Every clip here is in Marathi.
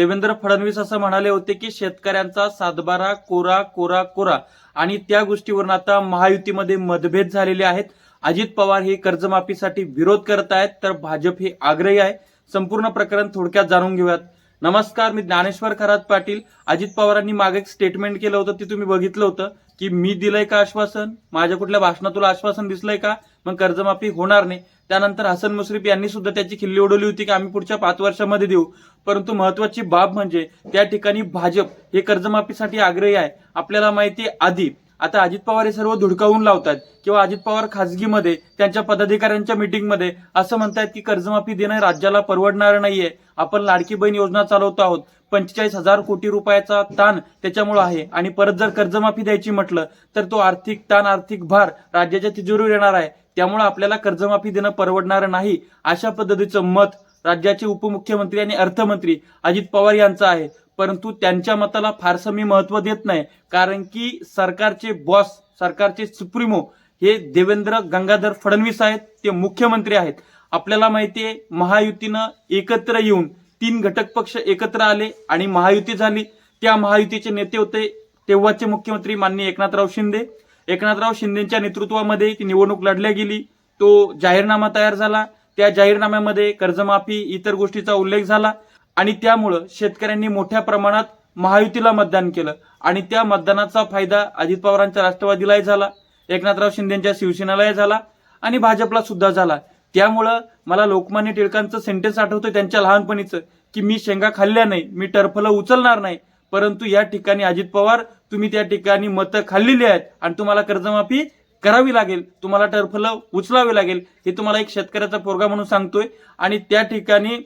देवेंद्र फडणवीस असं म्हणाले होते की शेतकऱ्यांचा सातबारा कोरा कोरा कोरा. आणि त्या गोष्टीवरून आता महायुतीमध्ये मतभेद झालेले आहेत. अजित पवार हे कर्जमाफीसाठी विरोध करत आहेत तर भाजप हे आग्रही आहे. संपूर्ण प्रकरण थोडक्यात जाणून घेऊयात. नमस्कार मी ज्ञानेश्वर खरात पाटील. अजित पवारांनी मागे एक स्टेटमेंट केलं होतं ते तुम्ही बघितलं होतं की मी दिलंय का आश्वासन? माझ्या कुठल्या भाषणातून आश्वासन दिसलंय का? मग कर्जमाफी होणार नाही. त्यानंतर हसन मुश्रीफ यांनी सुद्धा त्याची खिल्ली उडवली होती की आम्ही पुढच्या पाच वर्षामध्ये देऊ. परंतु महत्वाची बाब म्हणजे त्या ठिकाणी भाजप हे कर्जमाफीसाठी आग्रही आहे. आपल्याला माहिती आहे आधी आता अजित पवार हे सर्व धुडकावून लावतात किंवा अजित पवार खासगीमध्ये त्यांच्या पदाधिकाऱ्यांच्या मिटिंगमध्ये असं म्हणतात की कर्जमाफी देणं राज्याला परवडणार नाहीये. आपण लाडकी बहीण योजना चालवतो आहोत. पंचेचाळीस हजार कोटी रुपयाचा ताण त्याच्यामुळे आहे. आणि परत जर कर्जमाफी द्यायची म्हटलं तर तो आर्थिक ताण आर्थिक भार राज्याच्या तिजोरीवर येणार आहे. त्यामुळे आपल्याला कर्जमाफी देणं परवडणार नाही अशा पद्धतीचं मत राज्याचे उपमुख्यमंत्री आणि अर्थमंत्री अजित पवार यांचं आहे. परंतु त्यांच्या मताला फारसं मी महत्त्व देत नाही. कारण की सरकारचे बॉस सरकारचे सुप्रीमो हे देवेंद्र गंगाधर फडणवीस आहेत. ते मुख्यमंत्री आहेत. आपल्याला माहिती आहे महायुतीनं एकत्र येऊन तीन घटक पक्ष एकत्र आले आणि महायुती झाली. त्या महायुतीचे नेते होते तेव्हाचे मुख्यमंत्री माननीय एकनाथराव शिंदे. एकनाथराव शिंदेच्या नेतृत्वामध्ये ती निवडणूक लढल्या गेली. तो जाहीरनामा तयार झाला. त्या जाहीरनाम्यामध्ये कर्जमाफी इतर गोष्टीचा उल्लेख झाला. आणि त्यामुळं शेतकऱ्यांनी मोठ्या प्रमाणात महायुतीला मतदान केलं. आणि त्या मतदानाचा फायदा अजित पवारांच्या राष्ट्रवादीलाही झाला एकनाथराव शिंदेच्या शिवसेनेलाही झाला आणि भाजपला सुद्धा झाला. त्यामुळं मला लोकमान्य टिळकांचं सेंटेन्स आठवतं त्यांच्या लहानपणीचं की मी शेंगा खाल्ल्या नाही मी टर्फलं उचलणार नाही. परंतु या ठिकाणी अजित पवार तुम्ही त्या ठिकाणी मतं खाल्लेली आहेत आणि तुम्हाला कर्जमाफी करावी लागेल तुम्हाला टर्फलं उचलावी लागेल हे तुम्हाला एक शेतकऱ्याचा पोरगा म्हणून सांगतोय. आणि त्या ठिकाणी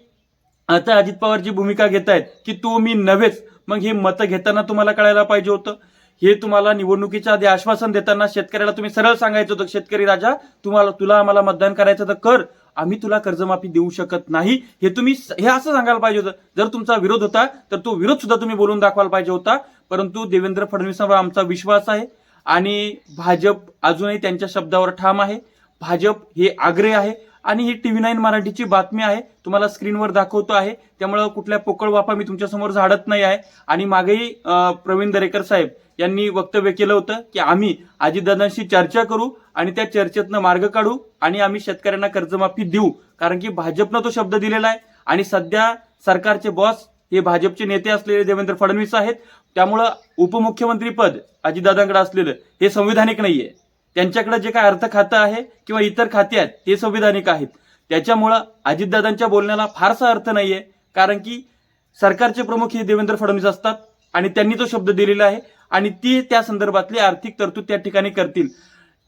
आता अजित पवारची भूमिका घेत आहेत की तो मी नव्हेच. मग हे मतं घेताना तुम्हाला कळायला पाहिजे होतं? हे तुम्हाला निवडणुकीच्या आधी आश्वासन देताना शेतकऱ्याला तुम्ही सरळ सांगायचं होतं शेतकरी राजा तुम्हाला तुला आम्हाला मतदान करायचं तर कर. आम्ही तुला कर्जमाफी देऊ शकत नाही. हे तुम्ही हे असं सांगायला पाहिजे होतं. जर तुमचा विरोध होता तर तो विरोध सुद्धा तुम्ही बोलून दाखवायला पाहिजे होता. परंतु देवेंद्र फडणवीसांवर आमचा विश्वास आहे आणि भाजप अजूनही त्यांच्या शब्दावर ठाम आहे. भाजप हे आग्रे आहे. आणि ही टीव्ही नाईन मराठीची बातमी आहे. तुम्हाला स्क्रीनवर दाखवतो आहे. त्यामुळं कुठल्या पोकळ वापा मी तुमच्यासमोर झाडत नाही आहे. आणि मागेही प्रवीण दरेकर साहेब यांनी वक्तव्य केलं होतं की आम्ही अजितदादांशी चर्चा करू आणि त्या चर्चेतनं मार्ग काढू आणि आम्ही शेतकऱ्यांना कर्जमाफी देऊ. कारण की भाजपनं तो शब्द दिलेला आहे. आणि सध्या सरकारचे बॉस हे भाजपचे नेते असलेले देवेंद्र फडणवीस आहेत. त्यामुळं उपमुख्यमंत्री पद अजितदादांकडे असलेलं हे संविधानिक नाहीये. त्यांच्याकडे जे काय अर्थ खातं आहे किंवा इतर खाते आहेत ते संविधानिक आहेत. त्याच्यामुळं अजितदादांच्या बोलण्याला फारसा अर्थ नाहीये कारण की सरकारचे प्रमुख हे देवेंद्र फडणवीस असतात आणि त्यांनी तो शब्द दिलेला आहे आणि ती त्या संदर्भातली आर्थिक तरतूद त्या ठिकाणी करतील.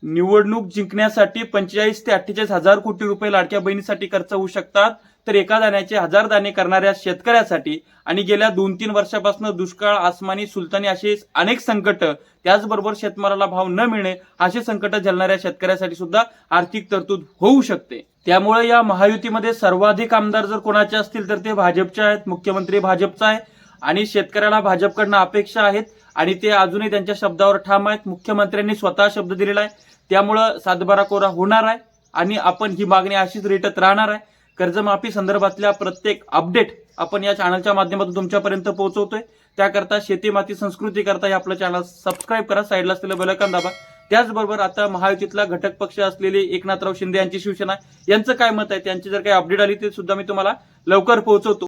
निवडणूक जिंकण्यासाठी पंचेचाळीस ते अठ्ठेचाळीस हजार कोटी रुपये लाडक्या बहिणीसाठी खर्च होऊ शकतात. तर एका दाण्याचे हजार दाणे करणाऱ्या शेतकऱ्यासाठी आणि गेल्या दोन तीन वर्षापासून दुष्काळ आसमानी सुलतानी असे अनेक संकट त्याचबरोबर शेतमालाला भाव न मिळणे असे संकट झेलणाऱ्या शेतकऱ्यासाठी सुद्धा आर्थिक तरतूद होऊ शकते. त्यामुळे या महायुतीमध्ये सर्वाधिक आमदार जर कोणाचे असतील तर ते भाजपचे आहेत मुख्यमंत्री भाजपचा आहे आणि शेतकऱ्याला भाजपकडनं अपेक्षा आहेत आणि ते अजूनही त्यांच्या शब्दावर ठाम आहेत. मुख्यमंत्र्यांनी स्वतः शब्द दिलेला आहे. त्यामुळं सातबारा कोरा होणार आहे आणि आपण ही मागणी अशीच रेटत राहणार आहे. कर्जमाफी संदर्भातल्या प्रत्येक अपडेट आपण या चॅनलच्या माध्यमातून तुमच्यापर्यंत पोहोचवतोय. त्याकरता शेती माती संस्कृती करता हे आपलं चॅनल सबस्क्राईब करा साईडला असलेलं बेलकन दाबा. त्याचबरोबर आता महायुतीतला घटक पक्ष असलेले एकनाथराव शिंदे यांची शिवसेना यांचं काय मत आहे? त्यांची जर काही अपडेट आली ते सुद्धा मी तुम्हाला लवकर पोहोचवतो.